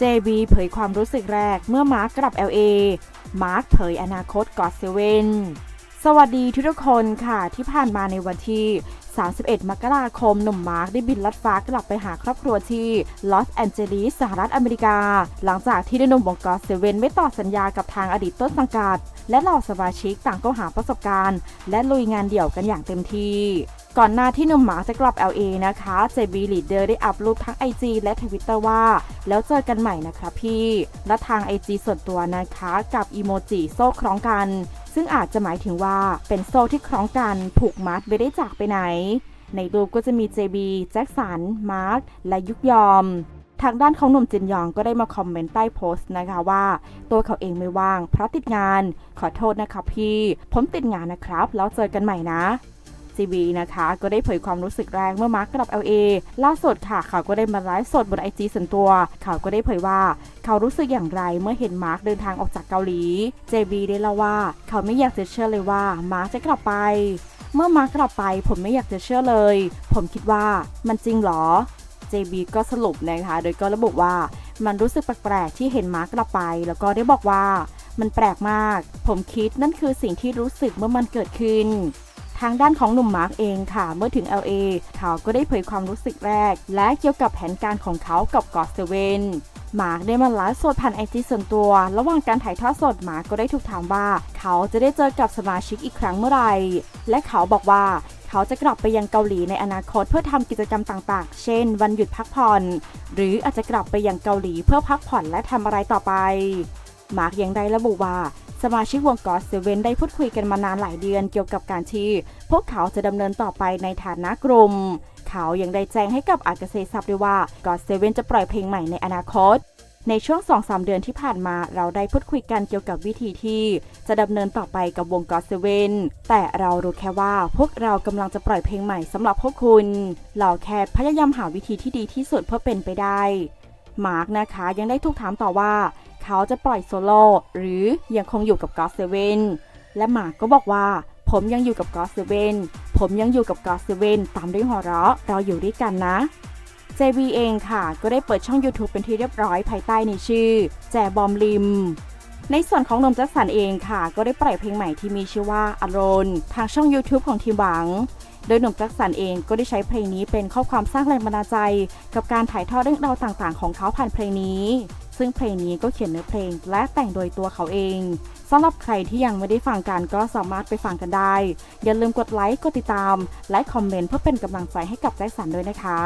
JB เผยความรู้สึกแรกเมื่อมาร์กกลับ LA มาร์กเผยอนาคตกอดเซเว่นสวัสดีทุกคนค่ะที่ผ่านมาในวันที่ 31 มกราคม หนุ่มมาร์กได้บินลัดฟ้ากลับไปหาครอบครัวที่ลอสแอนเจลิสสหรัฐอเมริกา หลังจากที่ได้หนุ่มวงกอดเซเว่นไม่ต่อสัญญากับทางอดีตต้นสังกัด และเหล่าสมาชิกต่างก็หาประสบการณ์ และลุยงานเดี่ยวกันอย่างเต็มที่ ก่อนหน้าที่หนุ่มหมาจะกลับ LA นะคะ JB Leader ได้อัพรูปทั้ง IG และ Twitter ว่า แล้วเจอกันใหม่นะครับพี่ และทาง IG ส่วนตัวนะคะกับอีโมจิโซ่คล้องกัน ซึ่งอาจจะหมายถึงว่าเป็นโซ่ที่คล้องกันผูกมัดไม่ได้จากไปไหน ในรูปก็จะมี JB แจ็คสัน มาร์ค และยุกยอมทางด้านของหนุ่มจินยองก็ได้มาคอมเมนต์ใต้โพสต์นะคะว่า ตัวเขาเองไม่ว่างเพราะติดงานขอโทษนะครับพี่ ผมติดงานนะครับ แล้วเจอกันใหม่นะ JB นะคะ ก็ได้เผยความรู้สึกแรงเมื่อมาร์กกลับ LA ล่าสุดค่ะเขาก็ได้มาไลฟ์สดบน IG ส่วนตัว เขาก็ได้เผยว่า เขารู้สึกอย่างไรเมื่อเห็นมาร์กเดินทางออกจากเกาหลี JB ได้เล่าว่า เขาไม่อยากจะเชื่อเลยว่ามาร์กจะกลับไป เมื่อมาร์กกลับไป ผมไม่อยากจะเชื่อเลย ผมคิดว่ามันจริงเหรอ JB ก็สรุปนะคะ โดยก็ระบุว่ามันรู้สึกแปลกๆที่เห็นมาร์กกลับไป แล้วก็ได้บอกว่ามันแปลกมาก ผมคิดนั่นคือสิ่งที่รู้สึกเมื่อมันเกิดขึ้น ทางด้านของหนุ่มมาร์กเองค่ะ เมื่อถึง LA เขาก็ได้เผยความรู้สึกแรก และเกี่ยวกับแผนการของเขากับกอสเซเวนมาร์กได้มาไลฟ์สดผ่านไอจีส่วนตัว ระหว่างการถ่ายทอดสดมาร์กก็ได้ถูกถามว่า เขาจะได้เจอกับสมาชิกอีกครั้งเมื่อไหร่ และเขาบอกว่าเขาจะกลับไปยังเกาหลีในอนาคตเพื่อทำกิจกรรมต่างๆ เช่น วันหยุดพักผ่อน หรืออาจจะกลับไปยังเกาหลีเพื่อพักผ่อนและทำอะไรต่อไป มาร์กยังได้ระบุว่า สมาชิกวงกอสเซเว่นได้พูดคุยกันมานานหลายเดือนเกี่ยวกับการที่ พวกเขาจะดำเนินต่อไปในฐานะกลุ่ม เขายังได้แจ้งให้กับอากาเซซับด้วยว่ากอสเซเว่นจะปล่อยเพลงใหม่ในอนาคต ในช่วง 2-3 เดือนที่ผ่านมาเราได้พูดคุยกันเกี่ยวกับวิธีที่ จะดำเนินต่อไปกับวงกอสเซเว่นแต่เรารู้แค่ว่าพวกเรากำลังจะปล่อยเพลงใหม่สำหรับพวกคุณ เราแค่พยายามหาวิธีที่ดีที่สุดเพื่อเป็นไปได้มาร์กนะคะยังได้ถูกถามต่อว่า เขาจะปล่อยโซโล่หรือยังคงอยู่กับกอสเซเว่นและหมากก็บอกว่า ผมยังอยู่กับกอสเซเว่นผมยังอยู่กับกอสเซเว่นตามด้วยหัวเราะเราอยู่ด้วยกันนะ JB เองค่ะ ก็ได้เปิดช่อง YouTube เป็นที่เรียบร้อยภายใต้ในชื่อ แจบอมลิม ในส่วนของนมจ็คสันเองค่ะ ก็ได้ปล่อยเพลงใหม่ที่มีชื่อว่าอารอนทางช่อง YouTube ของทีมหวังโดยหนุ่มจ็คสันเองก็ได้ใช้เพลงนี้เป็นข้อความสร้างแรงบันดาลใจ กับการถ่ายทอดเรื่องราวต่างๆ ของเขาผ่านเพลงนี้ ซึ่งเพลงนี้ก็เขียนเนื้อเพลงและแต่งโดยตัวเขาเองสำหรับใครที่ยังไม่ได้ฟังกันก็สามารถไปฟังกันได้ อย่าลืมกดไลค์กดติดตาม และคอมเมนต์เพื่อเป็นกำลังใจให้กับแจ็คสันด้วยนะคะ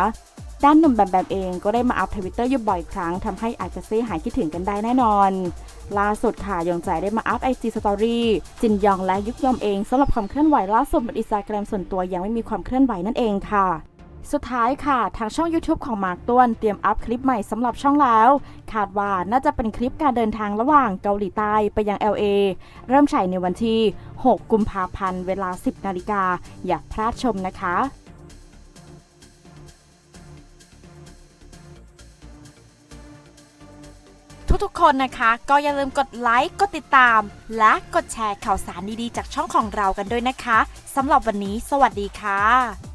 ด้านหนุ่มแบมแบมเองก็ได้มาอัพทวิตเตอร์อยู่บ่อยครั้งทำให้อาจจะซ่หายคิดถึงกันได้แน่นอน ล่าสุดค่ะยองใจได้มาอัพไอจีสตอรี่จินยองและยุกยอมเองสำหรับความเคลื่อนไหวล่าสุดบนอินสตาแกรมส่วนตัวยังไม่มีความเคลื่อนไหวนั่นเองค่ะ สุดท้ายค่ะ ทางช่อง YouTube ของมาร์คต้วนเตรียมอัพคลิปใหม่สำหรับช่องแล้ว คาดว่าน่าจะเป็นคลิปการเดินทางระหว่างเกาหลีใต้ไปยัง LA เริ่มฉายในวันที่ 6 กุมภาพันธ์เวลา 10 นาฬิกา อย่าพลาดชมนะคะทุกๆ คนนะคะ ก็อย่าลืมกดไลค์ กดติดตาม และกดแชร์ข่าวสารดีๆ จากช่องของเรากันด้วยนะคะ สำหรับวันนี้ สวัสดีค่ะ